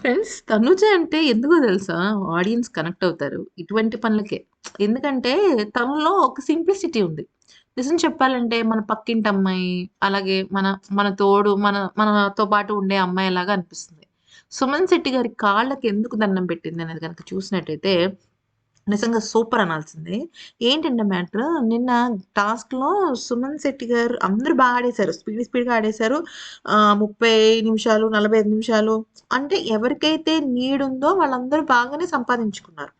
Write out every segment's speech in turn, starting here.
Friends Tanuja అంటే ఎందుకో తెలుసా? ఆడియన్స్ కనెక్ట్ అవుతారు ఇటువంటి పనులకే. ఎందుకంటే తనలో ఒక సింప్లిసిటీ ఉంది. నిజం చెప్పాలంటే మన పక్కింటి అమ్మాయి అలాగే మన మన తోడు మన మనతో పాటు ఉండే అమ్మాయి లాగా అనిపిస్తుంది. సుమన్ శెట్టి గారి కాళ్ళకి ఎందుకు దండం పెట్టింది అనేది కనుక చూసినట్టయితే నిజంగా సూపర్ అనాల్సిందే. ఏంటంటే మ్యాటర్ నిన్న టాస్క్లో సుమన్ శెట్టి గారు అందరూ బాగా ఆడేశారు. స్పీడ్ స్పీడ్గా ఆడేశారు. ముప్పై నిమిషాలు నలభై ఐదు నిమిషాలు అంటే ఎవరికైతే నీడ్ ఉందో వాళ్ళందరూ బాగానే సంపాదించుకున్నారు.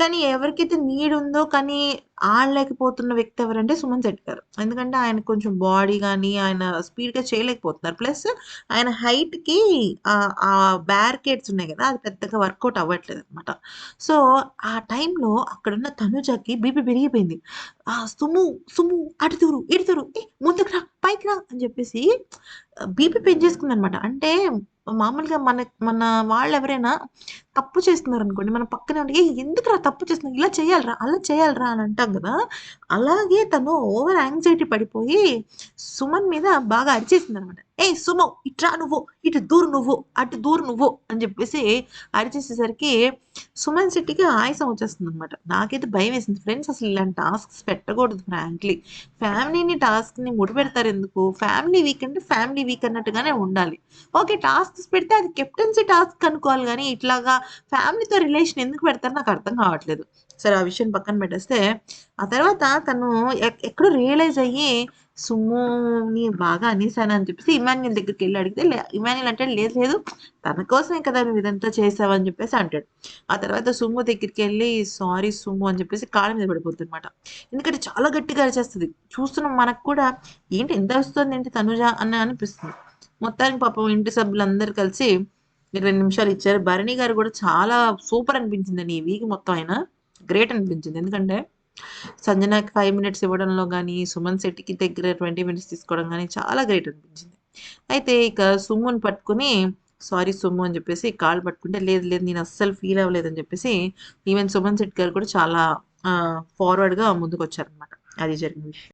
కానీ ఎవరికైతే నీడ్ ఉందో కానీ ఆడలేకపోతున్న వ్యక్తి ఎవరంటే సుమన్ శెట్టి గారు. ఎందుకంటే ఆయన కొంచెం బాడీ కానీ ఆయన స్పీడ్గా చేయలేకపోతున్నారు. ప్లస్ ఆయన హైట్కి ఆ బ్యారికేడ్స్ ఉన్నాయి కదా అది పెద్దగా వర్కౌట్ అవ్వట్లేదు అనమాట సో ఆ టైంలో అక్కడున్న తనుజకి బీపీ పెరిగిపోయింది. ఆ సుము సుము అడుతురు ఇడుతురు ఏ ముందుకు రా పైకి రా అని చెప్పేసి బీపీ పెంచేసుకుంది అనమాట అంటే మామూలుగా మన మన వాళ్ళు ఎవరైనా తప్పు చేస్తున్నారు అనుకోండి మన పక్కనే ఉండి "ఏ, ఎందుకురా తప్పు చేస్తున్నావు? ఇలా చేయాలిరా అలా చేయాలిరా అని అంటాం కదా అలాగే తను ఓవర్ యాంగ్జైటీ పడిపోయి సుమన్ మీద బాగా అరిచేసింది అనమాట ఏ సుమో ఇట్రా నువ్వు ఇటు దూరు నువ్వు అటు దూరు నువ్వు అని చెప్పేసి అరిచేసేసరికి సుమన్ శెట్టికి ఆయాసం వచ్చేస్తుంది అనమాట నాకైతే భయం వేసింది. ఫ్రెండ్స్ అసలు ఇలాంటి టాస్క్స్ పెట్టకూడదు ఫ్రాంక్లీ. ఫ్యామిలీని టాస్క్ని ముడిపెడతారు ఎందుకు? ఫ్యామిలీ వీక్ అంటే ఫ్యామిలీ వీక్ అన్నట్టుగానే ఉండాలి. ఓకే టాస్క్స్ పెడితే అది కెప్టెన్సీ టాస్క్ అనుకోవాలి కానీ ఇట్లాగా ఫ్యామిలీతో రిలేషన్ ఎందుకు పెడతారు నాకు అర్థం కావట్లేదు. సరే ఆ విషయం పక్కన పెట్టేస్తే ఆ తర్వాత తను ఎక్కడో రియలైజ్ అయ్యి సుమ్ముని బాగా అనేసాను? అని చెప్పేసి ఇమాన్యుల్ దగ్గరికి వెళ్ళి అడిగితే ఇమాన్యుల్ అంటే లేదు లేదు తన కోసమే కదా నువ్వు ఇదంతా చేసావని చెప్పేసి అంటాడు. ఆ తర్వాత సుమ్ము దగ్గరికి వెళ్ళి సారీ సుమ్ము అని చెప్పేసి కాళ్ళ మీద పడిపోతుంది అనమాట ఎందుకంటే చాలా గట్టిగా అరిచేస్తుంది. చూస్తున్నాం మనకు కూడా ఏంటి ఎంత వస్తుంది ఏంటి తనుజ? అని అనిపిస్తుంది. మొత్తానికి పాపం ఇంటి సభ్యులందరూ కలిసి ఇరవై నిమిషాలు ఇచ్చారు. భరణి గారు కూడా చాలా సూపర్ అనిపించింది ఈ వీక్ మొత్తం అయినా గ్రేట్ అనిపించింది. ఎందుకంటే సంజనాకి ఫైవ్ మినిట్స్ ఇవ్వడంలో కానీ సుమన్ శెట్టికి దగ్గర ట్వంటీ మినిట్స్ తీసుకోవడం కానీ చాలా గ్రేట్ అనిపించింది. అయితే ఇక సుమ్ముని పట్టుకుని సారీ సుమ్ము అని చెప్పేసి కాళ్ళు పట్టుకుంటే లేదు లేదు నేను అస్సలు ఫీల్ అవ్వలేదు అని చెప్పేసి ఈవెన్ సుమన్ శెట్టి గారు కూడా చాలా ఫార్వర్డ్గా ముందుకు వచ్చారనమాట అది జరిగిన విషయం.